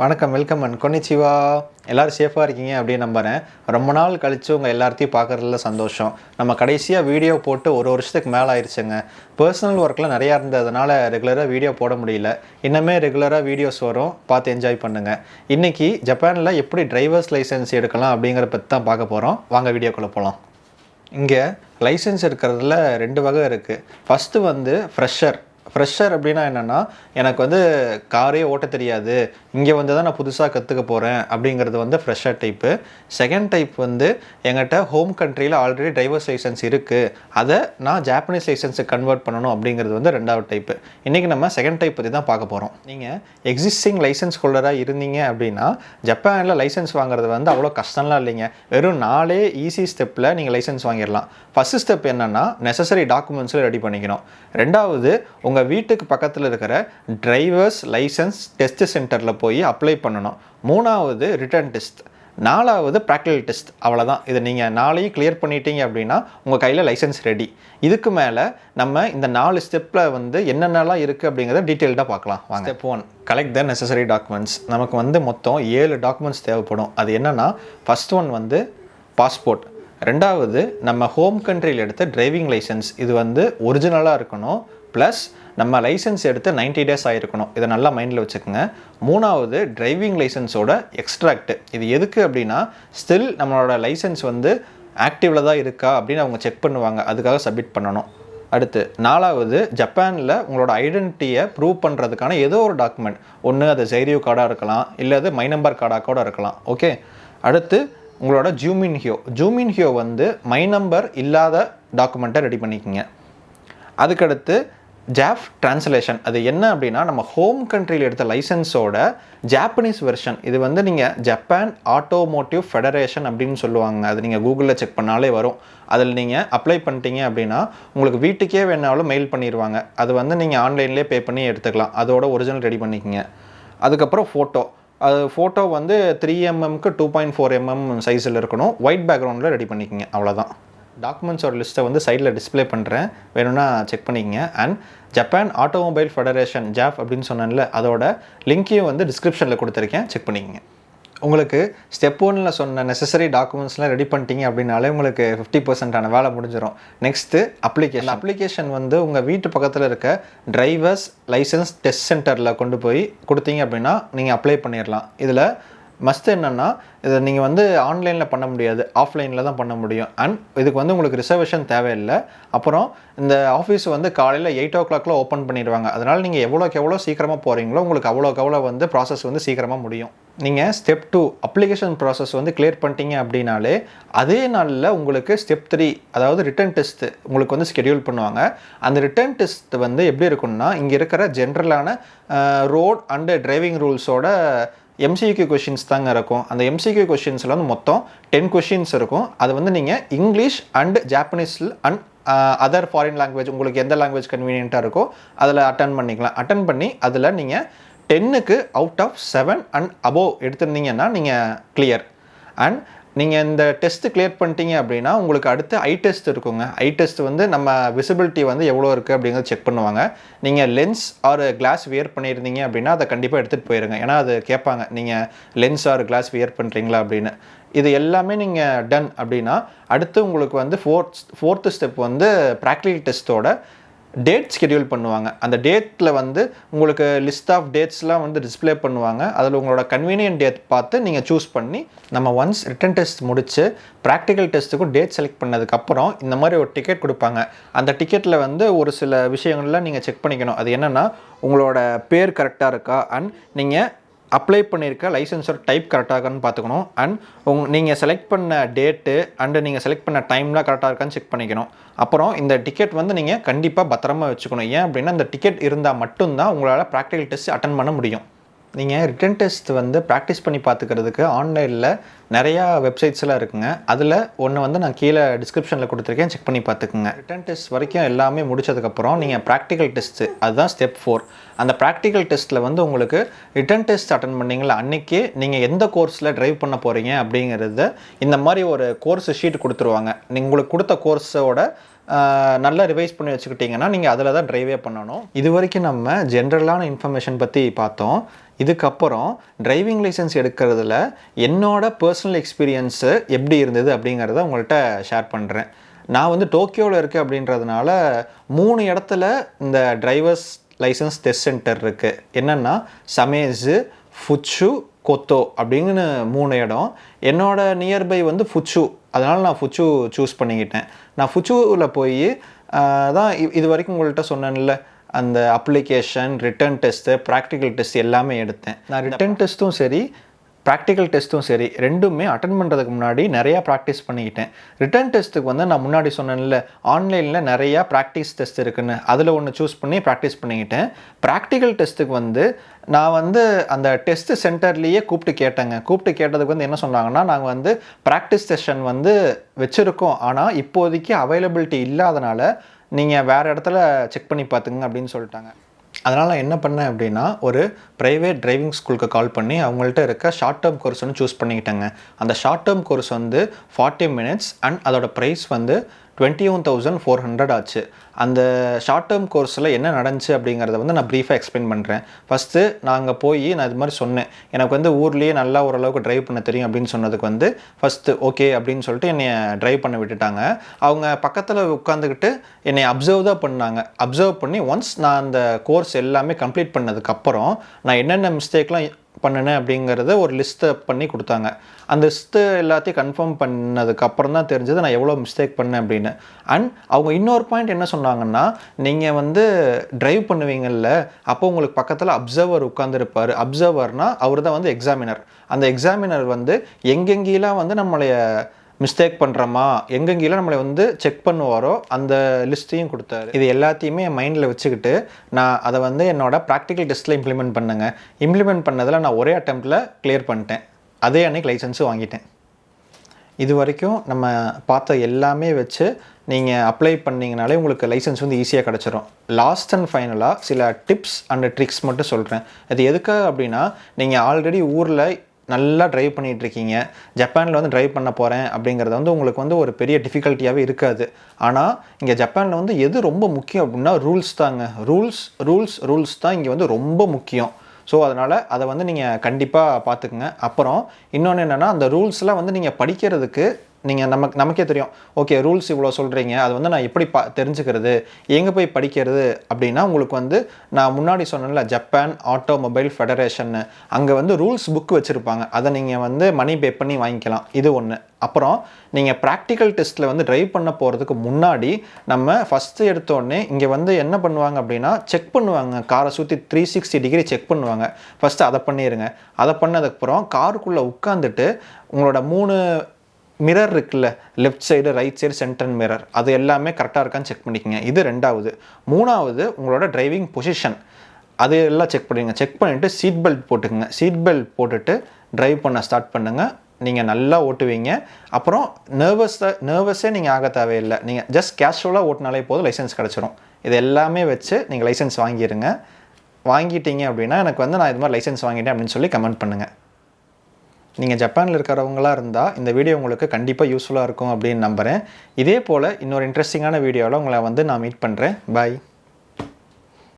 வணக்கம் welcome and கொன்னிச்சிவா. எல்லோரும் சேஃபாக இருக்கீங்க அப்படின்னு நம்புகிறேன் ரொம்ப நாள் கழித்து உங்கள் எல்லாத்தையும் பார்க்குறதுல சந்தோஷம். நம்ம கடைசியாக வீடியோ போட்டு ஒரு வருஷத்துக்கு மேலே ஆயிடுச்சுங்க பர்சனல் ஒர்க்கில் நிறையா இருந்ததுனால ரெகுலராக வீடியோ போட முடியல. இன்னுமே ரெகுலராக வீடியோஸ் வரும். பார்த்து என்ஜாய் பண்ணுங்கள் இன்றைக்கி ஜப்பானில் எப்படி டிரைவர்ஸ் லைசன்ஸ் எடுக்கலாம் அப்படிங்கிற பற்றி தான் பார்க்க போகிறோம் வாங்க வீடியோக்குள்ளே போகலாம் இங்கே லைசன்ஸ் இருக்கிறதுல ரெண்டு வகை இருக்குது ஃபஸ்ட்டு வந்து ஃப்ரெஷர் ஃப்ரெஷர் அப்படின்னா என்னென்னா எனக்கு வந்து காரே ஓட்ட தெரியாது. இங்கே வந்து தான் நான் புதுசாக கற்றுக்க போகிறேன் அப்படிங்கிறது வந்து ஃப்ரெஷர் டைப்பு செகண்ட் டைப் வந்து எங்கிட்ட ஹோம் கண்ட்ரியில் ஆல்ரெடி டிரைவர்ஸ் லைசன்ஸ் இருக்குது அதை நான் ஜாப்பனீஸ் லைசன்ஸை கன்வெர்ட் பண்ணணும் அப்படிங்கிறது வந்து ரெண்டாவது டைப்பு இன்றைக்கி நம்ம செகண்ட் டைப் பற்றி தான் பார்க்க போகிறோம் நீங்கள் எக்ஸிஸ்டிங் லைசன்ஸ் ஹோல்டராக இருந்தீங்க அப்படின்னா ஜப்பானில் லைசன்ஸ் வாங்குறது வந்து அவ்வளோ கஷ்டம்லாம் இல்லைங்க. வெறும் நாலே ஈஸி ஸ்டெப்பில் நீங்கள் லைசன்ஸ் வாங்கிடலாம். ஃபஸ்ட்டு ஸ்டெப் என்னென்னா நெசசரி டாக்குமெண்ட்ஸில் ரெடி பண்ணிக்கணும். ரெண்டாவது உங்கள் வீட்டுக்கு பக்கத்தில் இருக்கிற டிரைவர்ஸ் லைசன்ஸ் டெஸ்ட் சென்டரில் போய் அப்ளை பண்ணணும். மூணாவது ரிட்டர்ன் டெஸ்ட் நாலாவது ப்ராக்டிகல் டெஸ்ட் அவ்வளோதான் இதை நீங்கள் நாளையும் கிளியர் பண்ணிட்டீங்க அப்படின்னா உங்கள் கையில் லைசன்ஸ் ரெடி இதுக்கு மேலே நம்ம இந்த நாலு ஸ்டெப்பில் வந்து என்னென்னலாம் இருக்குது அப்படிங்கிறத டீட்டெயில்டாக பார்க்கலாம். வாங்க. Step one collect the necessary documents நமக்கு வந்து மொத்தம் ஏழு டாக்குமெண்ட்ஸ் தேவைப்படும். அது என்னென்னா ஃபஸ்ட் ஒன் வந்து பாஸ்போர்ட் ரெண்டாவது நம்ம ஹோம் கண்ட்ரியில் எடுத்த டிரைவிங் லைசன்ஸ் இது வந்து ஒரிஜினலாக இருக்கணும். ப்ளஸ் நம்ம லைசன்ஸ் எடுத்து 90 டேஸ் ஆகிருக்கணும் இதை நல்லா மைண்டில் வச்சுக்கோங்க. மூணாவது டிரைவிங் லைசன்ஸோட எக்ஸ்ட்ராக்ட் இது எதுக்கு அப்படின்னா ஸ்டில் நம்மளோட லைசன்ஸ் வந்து ஆக்டிவில் தான் இருக்கா அப்படின்னு அவங்க செக் பண்ணுவாங்க. அதுக்காக சப்மிட் பண்ணணும். அடுத்து நாலாவது ஜப்பானில் உங்களோட ஐடென்டிட்டியை ப்ரூவ் பண்ணுறதுக்கான ஏதோ ஒரு டாக்குமெண்ட் ஒன்று அது ஜெய்ரியோ கார்டாக இருக்கலாம். இல்லை அது மை நம்பர் கார்டாக கூட இருக்கலாம். ஓகே அடுத்து உங்களோட ஜூமின் ஹியோ ஜூமின் ஹியோ வந்து மை நம்பர் இல்லாத டாக்குமெண்ட்டை ரெடி பண்ணிக்கோங்க. அதுக்கடுத்து ஜாப் ட்ரான்ஸ்லேஷன் அது என்ன அப்படின்னா நம்ம ஹோம் கண்ட்ரியில் எடுத்த லைசன்ஸோட ஜாப்பனீஸ் வெர்ஷன் இது வந்து நீங்கள் ஜப்பான் ஆட்டோமோட்டிவ் ஃபெடரேஷன் அப்படின்னு சொல்லுவாங்க. அது நீங்கள் கூகுளில் செக் பண்ணாலே வரும். அதில் நீங்கள் அப்ளை பண்ணிட்டீங்க அப்படின்னா உங்களுக்கு வீட்டுக்கே வேணாலும் மெயில் பண்ணிடுவாங்க அது வந்து நீங்கள் ஆன்லைன்லேயே பே பண்ணி எடுத்துக்கலாம். அதோட ஒரிஜினல் ரெடி பண்ணிக்கோங்க. அதுக்கப்புறம் ஃபோட்டோ அது ஃபோட்டோ வந்து த்ரீ எம்எம்க்கு டூ பாயிண்ட் ஃபோர் எம்எம் சைஸில் இருக்கணும். ஒயிட் பேக்ரவுண்டில் ரெடி பண்ணிக்கங்க. அவ்வளோதான் டாக்குமெண்ட்ஸோட லிஸ்ட்டை வந்து சைடில் டிஸ்ப்ளே பண்ணுறேன் வேணும்னா செக் பண்ணிக்கங்க. And Japan automobile federation job அப்படின்னு சொன்னேன்ல அதோட லிங்க்கையும் வந்து டிஸ்கிரிப்ஷனில் கொடுத்துருக்கேன். செக் பண்ணிக்கங்க. உங்களுக்கு ஸ்டெப் ஒனில் சொன்ன நெசசரி டாக்குமெண்ட்ஸ்லாம் ரெடி பண்ணிட்டீங்க அப்படின்னாலே உங்களுக்கு ஃபிஃப்டி பர்சன்டான வேலை முடிஞ்சிடும் நெக்ஸ்ட்டு அப்ளிகேஷன் அப்ளிகேஷன் வந்து உங்கள் வீட்டு பக்கத்தில் இருக்க டிரைவர்ஸ் லைசன்ஸ் டெஸ்ட் சென்டரில் கொண்டு போய் கொடுத்தீங்க அப்படின்னா நீங்கள் அப்ளை பண்ணிடலாம் இதில் மஸ்ட் என்னென்னா இதை நீங்கள் வந்து ஆன்லைனில் பண்ண முடியாது ஆஃப்லைனில் தான் பண்ண முடியும். அண்ட் இதுக்கு வந்து உங்களுக்கு ரிசர்வேஷன் தேவையில்லை. அப்புறம் இந்த ஆஃபீஸ் வந்து காலையில் எயிட் ஓ கிளாக்ல ஓப்பன் பண்ணிடுவாங்க. அதனால் நீங்கள் எவ்வளோக்கு எவ்வளோ சீக்கிரமாக போகிறீங்களோ உங்களுக்கு அவ்வளோக்கு அவ்வளோ வந்து ப்ராசஸ் வந்து சீக்கிரமாக முடியும். நீங்கள் ஸ்டெப் டூ அப்ளிகேஷன் ப்ராசஸ் வந்து கிளியர் பண்ணிட்டீங்க அப்படின்னாலே அதே நாளில் உங்களுக்கு ஸ்டெப் த்ரீ அதாவது ரிட்டன் டெஸ்ட்டு உங்களுக்கு வந்து ஸ்கெடியூல் பண்ணுவாங்க. அந்த ரிட்டன் டெஸ்ட் வந்து எப்படி இருக்கும்னா இங்கே இருக்கிற ஜென்ரலான ரோட் அண்டு டிரைவிங் ரூல்ஸோட எம்சிக்யூ கொஷின்ஸ் தாங்க இருக்கும். அந்த எம்சிக்யூ கொஷின்ஸில் வந்து மொத்தம் டென் கொஷின்ஸ் இருக்கும். அது வந்து நீங்கள் இங்கிலீஷ் அண்ட் ஜாப்பனீஸில் அண்ட் அதர் ஃபாரின் லாங்குவேஜ் உங்களுக்கு எந்த லாங்குவேஜ் கன்வீனியண்ட்டாக இருக்கோ அதில் அட்டன் பண்ணிக்கலாம். அட்டன் பண்ணி அதில் நீங்கள் டென்னுக்கு out of seven and above எடுத்திருந்தீங்கன்னா நீங்கள் கிளியர் அண்ட் நீங்கள் இந்த டெஸ்ட்டு கிளியர் பண்ணிட்டீங்க அப்படின்னா உங்களுக்கு அடுத்து ஐ டெஸ்ட் இருக்குங்க. ஐ டெஸ்ட் வந்து நம்ம விசிபிலிட்டி வந்து எவ்வளோ இருக்குது அப்படிங்கிறத செக் பண்ணுவாங்க. நீங்கள் லென்ஸ் ஆர் கிளாஸ் வியர் பண்ணியிருந்தீங்க அப்படின்னா அதை கண்டிப்பாக எடுத்துகிட்டு போயிருங்க. ஏன்னா அது கேட்பாங்க நீங்கள் லென்ஸ் ஆர் கிளாஸ் வியர் பண்ணுறீங்களா அப்படின்னு. இது எல்லாமே நீங்கள் டன் அப்படின்னா அடுத்து உங்களுக்கு வந்து ஃபோர்த் ஃபோர்த்து ஸ்டெப் வந்து ப்ராக்டிகல் டெஸ்ட்டோட டேட் ஸ்கெடியூல் பண்ணுவாங்க. அந்த டேட்டில் வந்து உங்களுக்கு லிஸ்ட் ஆஃப் டேட்ஸ்லாம் வந்து டிஸ்ப்ளே பண்ணுவாங்க. அதில் உங்களோட கன்வீனியன்ட் டேட் பார்த்து நீங்கள் சூஸ் பண்ணி நம்ம ஒன்ஸ் ரிட்டன் டெஸ்ட் முடித்து ப்ராக்டிக்கல் டெஸ்ட்டுக்கும் டேட் செலக்ட் பண்ணதுக்கப்புறம் இந்த மாதிரி ஒரு டிக்கெட் கொடுப்பாங்க. அந்த டிக்கெட்டில் வந்து ஒரு சில விஷயங்கள்லாம் நீங்கள் செக் பண்ணிக்கணும். அது என்னென்னா உங்களோட பேர் கரெக்டாக இருக்கா? அண்ட் நீங்கள் அப்ளை பண்ணியிருக்க லைசன்ஸோட டைப் கரெக்டாக இருக்கான்னு பார்த்துக்கணும். அண்ட் உங் நீங்கள் செலக்ட் பண்ண டேட்டு அண்டு நீங்கள் செலக்ட் பண்ண டைம்லாம் கரெக்டாக இருக்கான்னு செக் பண்ணிக்கணும். அப்புறம் இந்த டிக்கெட் வந்து நீங்கள் கண்டிப்பாக பத்திரமா வச்சுக்கணும். ஏன் அப்படின்னா இந்த டிக்கெட் இருந்தால் மட்டும்தான் உங்களால் ப்ராக்டிக்கல் டெஸ்ட் அட்டன் பண்ண முடியும். நீங்கள் ரிட்டன் டெஸ்ட் வந்து ப்ராக்டிஸ் பண்ணி பார்த்துக்கிறதுக்கு ஆன்லைனில் நிறையா வெப்சைட்ஸ்லாம் இருக்குங்க. அதில் ஒன்று வந்து நான் கீழே டிஸ்கிரிப்ஷனில் கொடுத்துருக்கேன். செக் பண்ணி பார்த்துக்குங்க. ரிட்டன் டெஸ்ட் வரைக்கும் எல்லாமே முடிச்சதுக்கப்புறம் நீங்கள் ப்ராக்டிக்கல் டெஸ்ட்டு அதுதான் ஸ்டெப் ஃபோர் அந்த ப்ராக்டிக்கல் டெஸ்ட்டில் வந்து உங்களுக்கு ரிட்டன் டெஸ்ட் அட்டன் பண்ணீங்களா அன்றைக்கி நீங்கள் எந்த கோர்ஸில் ட்ரைவ் பண்ண போகிறீங்க அப்படிங்கிறத இந்த மாதிரி ஒரு கோர்ஸ் ஷீட் கொடுத்துருவாங்க. நீங்க- உங்களுக்கு கொடுத்த கோர்ஸோட நல்லா ரிவைஸ் பண்ணி வச்சுக்கிட்டிங்கன்னா நீங்கள் அதில் தான் ட்ரைவே பண்ணணும். இது வரைக்கும் நம்ம ஜென்ரலான இன்ஃபர்மேஷன் பற்றி பார்த்தோம். இதுக்கப்புறம் டிரைவிங் லைசன்ஸ் எடுக்கிறதுல என்னோட பர்சனல் எக்ஸ்பீரியன்ஸு எப்படி இருந்தது அப்படிங்கிறத உங்கள்கிட்ட ஷேர் பண்ணுறேன் நான் வந்து டோக்கியோவில் இருக்கேன் அப்படின்றதுனால மூணு இடத்துல இந்த டிரைவர்ஸ் லைசன்ஸ் டெஸ்ட் சென்டர் இருக்குது என்னென்னா சமேஸு ஃபுச்சு கொத்தோ அப்படின்னு மூணு இடம். என்னோட நியர்பை வந்து ஃபுச்சு அதனால் நான் ஃபுட்சு சூஸ் பண்ணிக்கிட்டேன். நான் ஃபுட்சுவில் போய் தான் இது வரைக்கும் உங்கள்கிட்ட சொன்னேன்ல அந்த application written test practical test எல்லாமே எடுத்தேன். நான் ரிட்டன் டெஸ்ட்டும் சரி ப்ராக்டிக்கல் டெஸ்ட்டும் சரி ரெண்டுமே அட்டன் பண்ணுறதுக்கு முன்னாடி நிறையா ப்ராக்டிஸ் பண்ணிக்கிட்டேன். ரிட்டன் டெஸ்ட்டுக்கு வந்து நான் முன்னாடி சொன்னேன்ல ஆன்லைனில் நிறையா ப்ராக்டிஸ் டெஸ்ட் இருக்குன்னு. அதில் ஒன்று சூஸ் பண்ணி ப்ராக்டிஸ் பண்ணிக்கிட்டேன். ப்ராக்டிக்கல் டெஸ்ட்டுக்கு வந்து நான் வந்து அந்த டெஸ்ட் சென்டர்லேயே கூப்பிட்டு கேட்டேங்க. கூப்பிட்டு கேட்டதுக்கு வந்து என்ன சொன்னாங்கன்னா நாங்கள் வந்து ப்ராக்டிஸ் செஷன் வந்து வச்சுருக்கோம். ஆனால் இப்போதைக்கு அவைலபிலிட்டி இல்லாதனால நீங்கள் வேறு இடத்துல செக் பண்ணி பார்த்துங்க அப்படின்னு சொல்லிட்டாங்க. அதனால் நான் என்ன பண்ணேன் அப்படின்னா ஒரு ப்ரைவேட் டிரைவிங் ஸ்கூலுக்கு கால் பண்ணி அவங்கள்ட்ட இருக்க ஷார்ட் டேர்ம் கோர்ஸ் வந்து சூஸ் பண்ணிக்கிட்டேங்க. அந்த ஷார்ட் டேர்ம் கோர்ஸ் வந்து ஃபார்ட்டி மினிட்ஸ் அண்ட் அதோட ப்ரைஸ் வந்து twenty one thousand four hundred ஆச்சு. அந்த ஷார்ட் டேர்ம் கோர்ஸில் என்ன நடந்துச்சு அப்படிங்கிறத வந்து நான் ப்ரீஃபாக எக்ஸ்பிளைன் பண்ணுறேன் ஃபஸ்ட்டு நான் அங்கே போய் நான் இது மாதிரி சொன்னேன். எனக்கு வந்து ஊர்லேயே நல்லா ஓரளவுக்கு ட்ரைவ் பண்ண தெரியும் அப்படின்னு சொன்னதுக்கு வந்து ஃபஸ்ட்டு ஓகே அப்படின்னு சொல்லிட்டு என்னை ட்ரைவ் பண்ண விட்டுட்டாங்க. அவங்க பக்கத்தில் உட்காந்துக்கிட்டு என்னை அப்சர்வ் தான் பண்ணாங்க. அப்சர்வ் பண்ணி ஒன்ஸ் நான் அந்த கோர்ஸ் எல்லாமே கம்ப்ளீட் பண்ணதுக்கப்புறம் நான் என்னென்ன மிஸ்டேக்லாம் பண்ணினேன் அப்படிங்கிறத ஒரு லிஸ்ட்டை பண்ணி கொடுத்தாங்க. அந்த லிஸ்ட்டு எல்லாத்தையும் கன்ஃபார்ம் பண்ணதுக்கப்புறம் தான் தெரிஞ்சது நான் எவ்வளோ மிஸ்டேக் பண்ணேன் அப்படின்னு. அண்ட் அவங்க இன்னொரு பாயிண்ட் என்ன சொன்னாங்கன்னா நீங்கள் வந்து ட்ரைவ் பண்ணுவீங்கல்ல அப்போ உங்களுக்கு பக்கத்தில் அப்சர்வர் உட்காந்துருப்பார் அப்சர்வர்னால் அவர் தான் வந்து எக்ஸாமினர் அந்த எக்ஸாமினர் வந்து எங்கெங்கெல்லாம் வந்து நம்மளைய மிஸ்டேக் பண்ணுறோமா எங்கெங்கெல்லாம் நம்மளை வந்து செக் பண்ணுவாரோ அந்த லிஸ்ட்டையும் கொடுத்தாரு. இது எல்லாத்தையுமே என் மைண்டில் வச்சுக்கிட்டு நான் அதை வந்து என்னோட ப்ராக்டிக்கல் டெஸ்ட்டில் இம்ப்ளிமெண்ட் பண்ணுங்க. இம்ப்ளிமெண்ட் பண்ணதில் நான் ஒரே அட்டம்ப்டில் கிளியர் பண்ணிட்டேன். அதே அன்னைக்கு லைசன்ஸும் வாங்கிட்டேன். இது வரைக்கும் நம்ம பார்த்த எல்லாமே வச்சு நீங்கள் அப்ளை பண்ணிங்கனாலே உங்களுக்கு லைசன்ஸ் வந்து ஈஸியாக கிடச்சிரும். லாஸ்ட் அண்ட் ஃபைனலாக சில டிப்ஸ் அண்ட் ட்ரிக்ஸ் மட்டும் சொல்கிறேன் அது எதுக்காக அப்படின்னா நீங்கள் ஆல்ரெடி ஊரில் நல்லா ட்ரைவ் பண்ணிகிட்ருக்கீங்க ஜப்பானில் வந்து ட்ரைவ் பண்ண போகிறேன் அப்படிங்கிறது வந்து உங்களுக்கு வந்து ஒரு பெரிய டிஃபிகல்ட்டியாகவே இருக்காது. ஆனால் இங்கே ஜப்பானில் வந்து எது ரொம்ப முக்கியம் அப்படின்னா ரூல்ஸ் தாங்க. ரூல்ஸ் ரூல்ஸ் ரூல்ஸ் தான் இங்கே வந்து ரொம்ப முக்கியம். ஸோ அதனால் அதை வந்து நீங்கள் கண்டிப்பாக பார்த்துக்குங்க அப்புறம் இன்னொன்று என்னென்னா அந்த ரூல்ஸ்லாம் வந்து நீங்கள் படிக்கிறதுக்கு நீங்கள் நமக்கு நமக்கே தெரியும். ஓகே ரூல்ஸ் இவ்வளோ சொல்கிறீங்க அது வந்து நான் எப்படி பா தெரிஞ்சுக்கிறது? எங்கே போய் படிக்கிறது? அப்படின்னா உங்களுக்கு வந்து நான் முன்னாடி சொன்னேன்ல ஜப்பான் ஆட்டோமொபைல் ஃபெடரேஷன்னு அங்கே வந்து ரூல்ஸ் புக் வச்சுருப்பாங்க. அதை நீங்கள் வந்து மணி பே பண்ணி வாங்கிக்கலாம். இது ஒன்று அப்புறம் நீங்கள் ப்ராக்டிக்கல் டெஸ்ட்டில் வந்து ட்ரைவ் பண்ண போகிறதுக்கு முன்னாடி நம்ம ஃபஸ்ட்டு எடுத்தோடனே இங்கே வந்து என்ன பண்ணுவாங்க அப்படின்னா செக் பண்ணுவாங்க. காரை சுற்றி த்ரீ சிக்ஸ்டி டிகிரி செக் பண்ணுவாங்க. ஃபஸ்ட்டு அதை பண்ணிடுங்க அதை பண்ணதுக்கப்புறம் காருக்குள்ளே உட்காந்துட்டு உங்களோட மூணு மிரர் இருக்குல்ல left side right side centre mirror அது எல்லாமே கரெக்டாக இருக்கான்னு செக் பண்ணிக்கங்க. இது ரெண்டாவது. மூணாவது உங்களோட டிரைவிங் பொசிஷன் அது எல்லாம் செக் பண்ணுங்க செக் பண்ணிவிட்டு சீட் பெல்ட் போட்டுக்கோங்க. சீட் பெல்ட் போட்டுட்டு ட்ரைவ் பண்ண ஸ்டார்ட் பண்ணுங்கள் நீங்கள் நல்லா ஓட்டுவீங்க. அப்புறம் நர்வஸாக நர்வஸே நீங்கள் ஆக தேவையில்லை. நீங்கள் ஜஸ்ட் கேஷுவலாக ஓட்டினாலே போதும் லைசன்ஸ் கிடச்சிரும். இது எல்லாமே வச்சு நீங்கள் லைசன்ஸ் வாங்கிடுங்க வாங்கிட்டீங்க அப்படின்னா எனக்கு வந்து நான் இது மாதிரி லைசன்ஸ் வாங்கிட்டேன் அப்படின்னு சொல்லி கமெண்ட் பண்ணுங்கள் நீங்கள் ஜப்பானில் இருக்கிறவங்களா இருந்தால் இந்த வீடியோ உங்களுக்கு கண்டிப்பாக யூஸ்ஃபுல்லாக இருக்கும் அப்படின்னு நம்புகிறேன் இதே போல் இன்னொரு இன்ட்ரெஸ்டிங்கான வீடியோவில் உங்களை வந்து நான் மீட் பண்ணுறேன் பாய்